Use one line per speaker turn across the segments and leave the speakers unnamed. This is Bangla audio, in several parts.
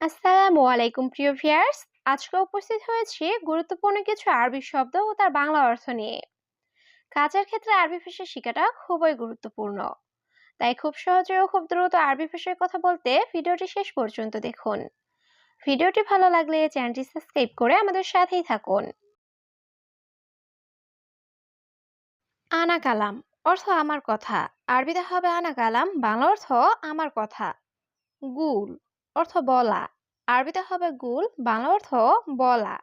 আসসালামু আলাইকুম, প্রিয় ভিউয়ার্স। আজকে উপস্থিত হয়েছি গুরুত্বপূর্ণ কিছু আরবি শব্দ ও তার বাংলা অর্থ নিয়ে। কাজের ক্ষেত্রে আরবি ভাষা শেখাটা খুবই গুরুত্বপূর্ণ। তাই খুব সহজে ও খুব দ্রুত আরবি ভাষায় কথা বলতে ভিডিওটি শেষ পর্যন্ত দেখুন। ভিডিওটি ভালো লাগলে চ্যানেলটি সাবস্ক্রাইব করে আমাদের সাথেই থাকুন। আনা কালাম অর্থ আমার কথা। আরবিতে হবে আনা কালাম, বাংলা অর্থ আমার কথা। গুল অর্থ বলা। আরবিতে হবে গুল, বাংলা অর্থ বলা।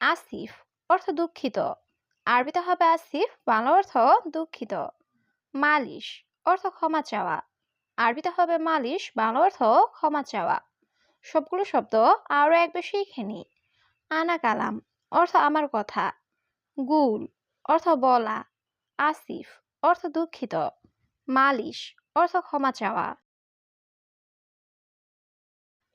আসিফ, অর্থ দুঃখিত। আরবিতে হবে আসিফ, বাংলা অর্থ দুঃখিত। মালিশ, অর্থ ক্ষমা চাওয়া। আরবিতে হবে মালিশ, বাংলা অর্থ ক্ষমা চাওয়া। সবগুলো শব্দ আরও এক বেশি নি। আনা কালাম, অর্থ আমার কথা। গুল, অর্থ বলা। আসিফ, অর্থ দুঃখিত। মালিশ, অর্থ ক্ষমা চাওয়া।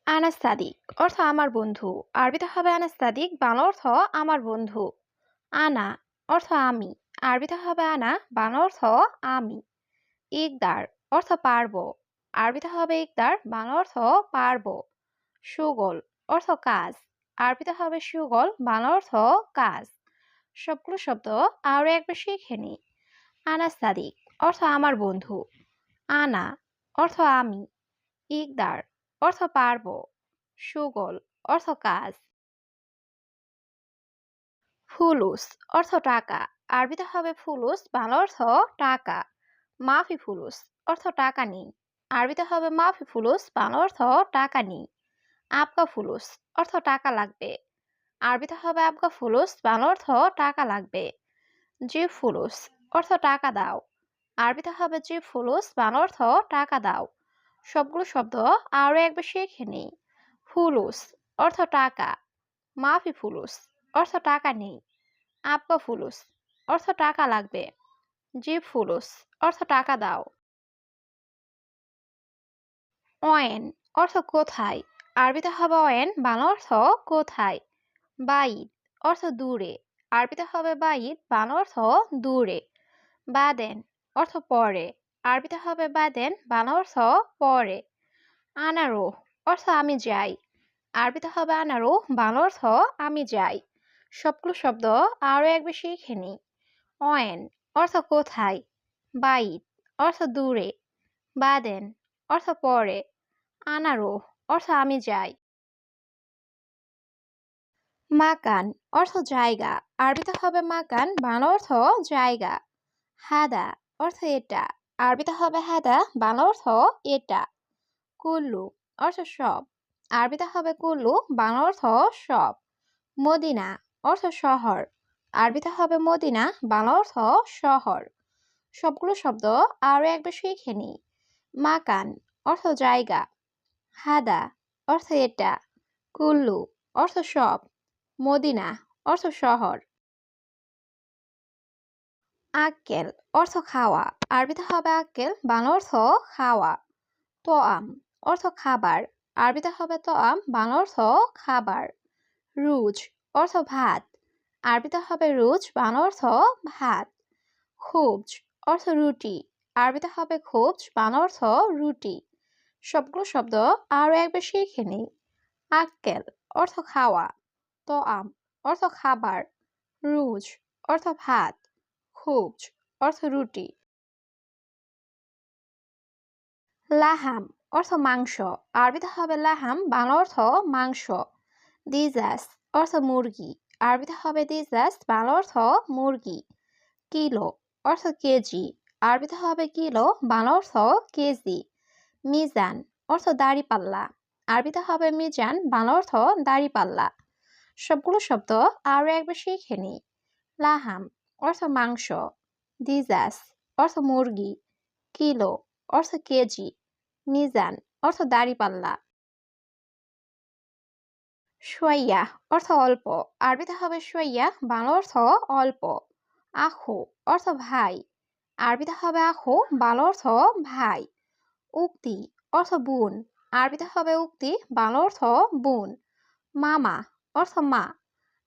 আনাস সাদিক অর্থ আমার বন্ধু। আরবিতে হবে আনাস সাদিক বাংলা অর্থ আমার বন্ধু। আনা অর্থ আমি। আরবিতে হবে আনা, বাংলা অর্থ আমি। ইকদার অর্থ পারব। আরবিতে হবে ইকদার, বাংলা অর্থ পারব। সুগল অর্থ কাজ। আরবিতে হবে সুগল, বাংলা অর্থ কাজ। সবগুলো শব্দ আরও একবার শিখে নি। আনা সাদিক অর্থ আমার বন্ধু। আনা অর্থ আমি। ইকদার অর্থ পারব, সুগল, অর্থ কাজ। ফুলুস, অর্থ টাকা। আরবিতে হবে ফুলুস, বাংলা অর্থ টাকা। মাফি ফুলুস, অর্থ টাকা নেই। আরবিতে হবে মাফি ফুলুস, বাংলা অর্থ টাকা নেই। আপকা ফুলুস, অর্থ টাকা লাগবে। আরবিতে হবে আপকা ফুলুস, বাংলা অর্থ টাকা লাগবে। জি ফুলুস, অর্থ টাকা দাও। আরবিতে হবে জি ফুলুস, বাংলা অর্থ টাকা দাও। সবগুলো শব্দ আরও একবার শিখে নিই। ফুলুস অর্থ টাকা। মাফি ফুলুস অর্থ টাকা নেই। আপকা ফুলুস অর্থ টাকা লাগবে। জি ফুলুস অর্থ টাকা দাও। অয়েন অর্থ কোথায়? আরবিতে হবে অয়েন, বাংলা অর্থ কোথায়? বাইদ অর্থ দূরে। আরবিতে হবে বাইদ, বাংলা অর্থ দূরে। বাদেন অর্থ পরে। আরবিতে হবে বাদেন বাংলা অর্থ পরে। আনারো অর্থ আমি যাই। আরবিতে হবে আনারো, বাংলা অর্থ আমি যাই। সবগুলো শব্দ আরও এক বেশি শিখে নি। অয়েন অর্থ কোথায়? বাইত অর্থ দূরে। বাদেন অর্থ পরে। আনারো অর্থ আমি যাই। মাকান অর্থ জায়গা। আরবিতে হবে মাকান, বাংলা অর্থ জায়গা। হাদা অর্থ এটা। আরবিতে হবে হাদা বাংলা অর্থ এটা। কুল্লু অর্থ সব। আরবিতে হবে কুল্লু, বাংলা অর্থ সব। মদিনা অর্থ শহর। আরবিতে হবে মদিনা, বাংলা অর্থ শহর। সবগুলো শব্দ আরও একবার শিখে নি। মাকান অর্থ জায়গা। হাদা অর্থ এটা। কুল্লু অর্থ সব। মদিনা অর্থ শহর। আক্কেল অর্থ খাওয়া। আরবিতে হবে আক্কেল বাংলা অর্থ খাওয়া, তোয়াম। অর্থ খাবার। আরবিতে হবে তোয়াম, বাংলা অর্থ খাবার। রুজ, অর্থ ভাত। আরবিতে হবে রুজ, বাংলা অর্থ ভাত। খুবজ, অর্থ রুটি। আরবিতে হবে খুবজ, বাংলা অর্থ রুটি। সবগুলো শব্দ আরও একবার শিখে নিই। আক্কেল অর্থ খাওয়া। তোয়াম, অর্থ খাবার। রুজ, অর্থ ভাত। খুবজ অর্থ রুটি। লাহাম, অর্থ মাংস। আরবিতে হবে লাহাম, বাংলা অর্থ মাংস। দিজাস, অর্থ মুরগি। আরবিতে হবে দিজাস, বাংলা অর্থ মুরগি। কিলো, অর্থ কেজি। আরবিতে হবে কিলো, বাংলা অর্থ কেজি। মিজান, অর্থ দাড়িপাল্লা। আরবিতে হবে মিজান, বাংলা অর্থ দাড়িপাল্লা। সবগুলো শব্দ আরও একবার শিখে নি লাহাম অর্থ মাংস দিজাস অর্থ মুরগি, কিলো, অর্থ কেজি, মিজান, অর্থ দাড়িপাল্লা। সোয়াইয়া অর্থ অল্প। আরবিতে হবে সোয়াইয়া বাংলা অর্থ অল্প। আখো, অর্থ ভাই। আরবিতে হবে আখো, বাংলা অর্থ ভাই। উক্তি, অর্থ বোন। আরবিতে হবে উক্তি, বাংলা অর্থ বোন। মামা, অর্থ মা।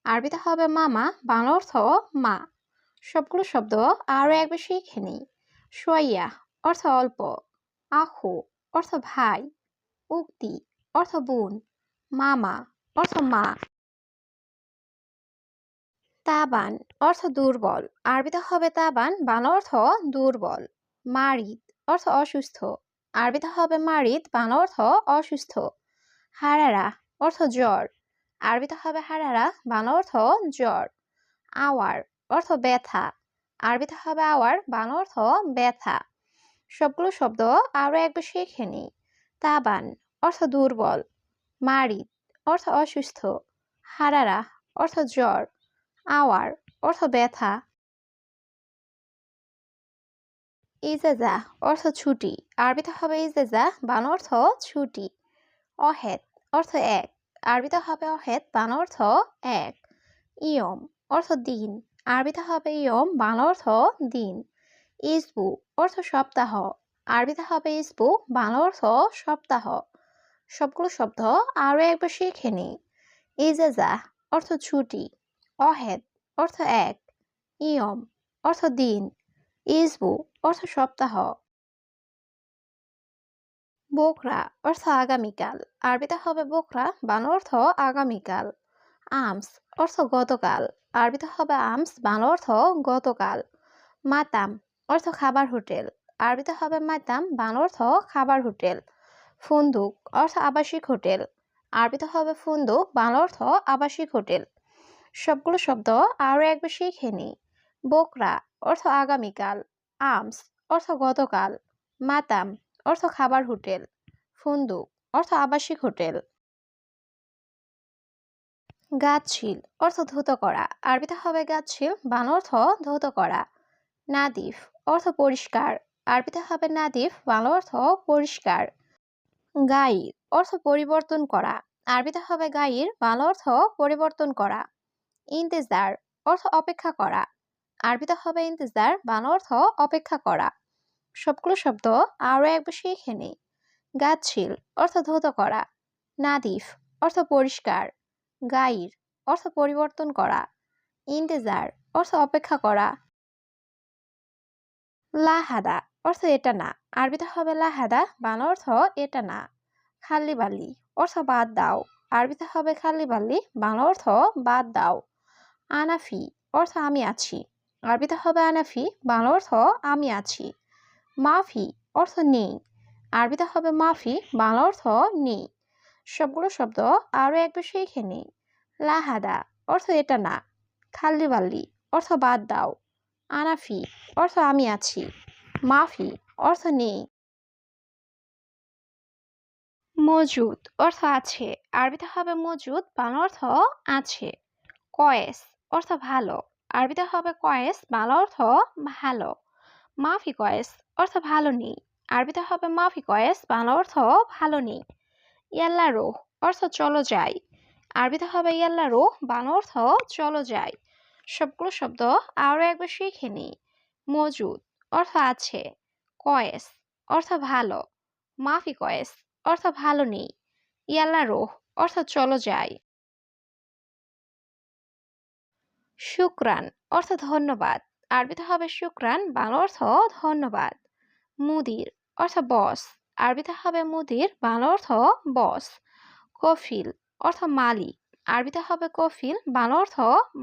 আরবিতে হবে মামা, বাংলা অর্থ মা। সবগুলো শব্দ আরও একবার শিখে নিই। সোয়াইয়া অর্থ অল্প আখো অর্থ ভাই, উক্তি অর্থ বোন, মামা অর্থ মা। তাবান অর্থ দুর্বল, আরবিতে হবে তাবান বান অর্থ দুর্বল। মারিদ অর্থ অসুস্থ, আরবিতে হবে মারিদ বান অর্থ অসুস্থ। হারারা অর্থ জ্বর, আরবিতে হবে হারারা বান অর্থ জ্বর। আওয়ার অর্থ ব্যথা। আরবিতে হবে আওয়ার বাংলা অর্থ ব্যথা। সবগুলো শব্দ আরও একবার শিখে নিই। তাবান, অর্থ দুর্বল। মারিদ অর্থ অসুস্থ। হারারা, অর্থ জ্বর। আওয়ার, অর্থ ব্যথা। ইজেজা, অর্থ ছুটি। আরবিতে হবে ইজেজা বান অর্থ ছুটি। অহেদ, অর্থ এক। আরবিতে হবে অহেদ বান অর্থ এক। ইয়ম, অর্থ দিন। আরবিতে হবে ইয়ম, বাংলা অর্থ দিন। ইসবু অর্থ সপ্তাহ। আরবিতে হবে ইসবু, বাংলা অর্থ সপ্তাহ। সবগুলো শব্দ আরও একবার শিখে নিই। ইজেজা অর্থ ছুটি। অহেদ অর্থ এক। ইয়ম অর্থ দিন। ইসবু অর্থ সপ্তাহ। বোকরা অর্থ আগামীকাল। আরবিতে হবে বোকরা, বাংলা অর্থ আগামীকাল। আমস অর্থ গতকাল। আরবিতে হবে আমস, বাংলা অর্থ গতকাল। মাতাম, অর্থ খাবার হোটেল। আরবিতে হবে মাতাম, বাংলা অর্থ খাবার হোটেল। ফুন্দুক, অর্থ আবাসিক হোটেল। আরবিতে হবে ফুন্দুক, বাংলা অর্থ আবাসিক হোটেল। সবগুলো শব্দ আরও এক বেশি নিই। বোকরা, অর্থ আগামীকাল। আমস, অর্থ গতকাল। মাতাম, অর্থ খাবার হোটেল। ফুন্দুক, অর্থ আবাসিক হোটেল। গাছশিল, অর্থ ধৌত করা। আরবিতে হবে গাছশিল বান অর্থ ধৌত করা। নাদিফ, অর্থ পরিষ্কার। আরবিতে হবে নাদিফ, বাংলা অর্থ পরিষ্কার। গাইর, অর্থ পরিবর্তন করা। আরবিতে হবে গাইর, বাংলা অর্থ পরিবর্তন করা। ইন্তেজার, অর্থ অপেক্ষা করা। আরবিতে হবে ইন্তেজার, বাংলা অর্থ অপেক্ষা করা। সবগুলো শব্দ আরও একবার শিখে নেই। গাছশিল, অর্থ ধৌত করা। নাদিফ, অর্থ পরিষ্কার। গাইর অর্থ পরিবর্তন করা। ইন্তেজার, অর্থ অপেক্ষা করা। লাহাদা, অর্থ এটা না। আরবিতে হবে লাহাদা, বাংলা অর্থ এটা না। খাল্লি বালি অর্থ বাদ দাও। আরবিতে হবে খাল্লি বালি বাংলা অর্থ বাদ দাও। আনাফি, অর্থ আমি আছি। আরবিতে হবে আনাফি, বাংলা অর্থ আমি আছি। মাফি, অর্থ নেই। আরবিতে হবে মাফি, বাংলা অর্থ নেই। সবগুলো শব্দ আরও একবার শিখে নেই। লাহাদা অর্থ এটা না। খাল্লি বাল্লি অর্থ বাদ দাও। আনাফি অর্থ আমি আছি। মাফি অর্থ নেই। মজুদ অর্থ আছে। আরবিতে হবে মজুদ, বাংলা অর্থ আছে। কয়েস অর্থ ভালো। আরবিতে হবে কয়েস, বাংলা অর্থ ভালো। মাফি কয়েস অর্থ ভালো নেই। আরবিতে হবে মাফি কয়েস, বাংলা অর্থ ভালো নেই। ইয়াল্লা রোহ অর্থ চলো যাই। আরবিতে হবে ইয়াল্লা রোহ বাংলা অর্থ চলো যাই। সবগুলো শব্দ আরও একবার শিখে নিই। মজুদ অর্থ আছে। কয়েস অর্থ ভালো। মাফি কয়েস অর্থ ভালো নেই। ইয়াল্লা রোহ অর্থ চলো যাই। শুক্রান অর্থ ধন্যবাদ। আরবিতে হবে শুক্রান, বাংলা অর্থ ধন্যবাদ। মুদির অর্থ বস আরবিতে হবে মুদির, বাংলা অর্থ বস। কফিল অর্থ মালিক। আরবিতে হবে কফিল, বাংলা অর্থ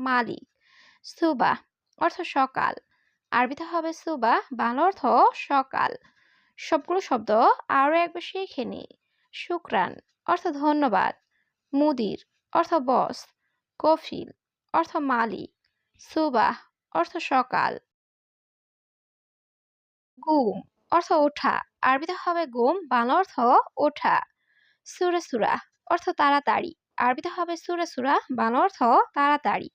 মালিক। সুবা অর্থ সকাল। আরবিতে হবে সুবা, বাংলা অর্থ সকাল। সবগুলো শব্দ আরও একবার শিখে নিই শুক্রান অর্থ ধন্যবাদ। মুদির অর্থ বস। কফিল অর্থ মালিক। সুবাহ অর্থ সকাল। গুম অর্থ ওঠা। আরবিতে হবে গুম, বাংলা অর্থ ওঠা। সুরে সুরা, অর্থ তাড়াতাড়ি। আরবিতে হবে সুরে সুরা, বাংলা অর্থ তাড়াতাড়ি।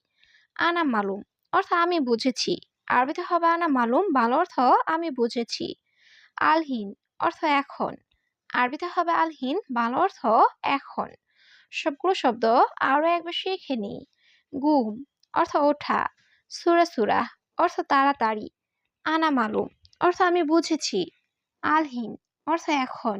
আনা মালুম, অর্থ আমি বুঝেছি। আরবিতে হবে আনা মালুম, বাংলা অর্থ আমি বুঝেছি। আলহীন, অর্থ এখন। আরবিতে হবে আলহীন, বাংলা অর্থ এখন। সবগুলো শব্দ আরও একবার শিখে নিই। গুম, অর্থ ওঠা। সুরা সুরা, অর্থ তাড়াতাড়ি। আনা মালুম অর্থ আমি বুঝেছি। আলহীন অর্থ এখন।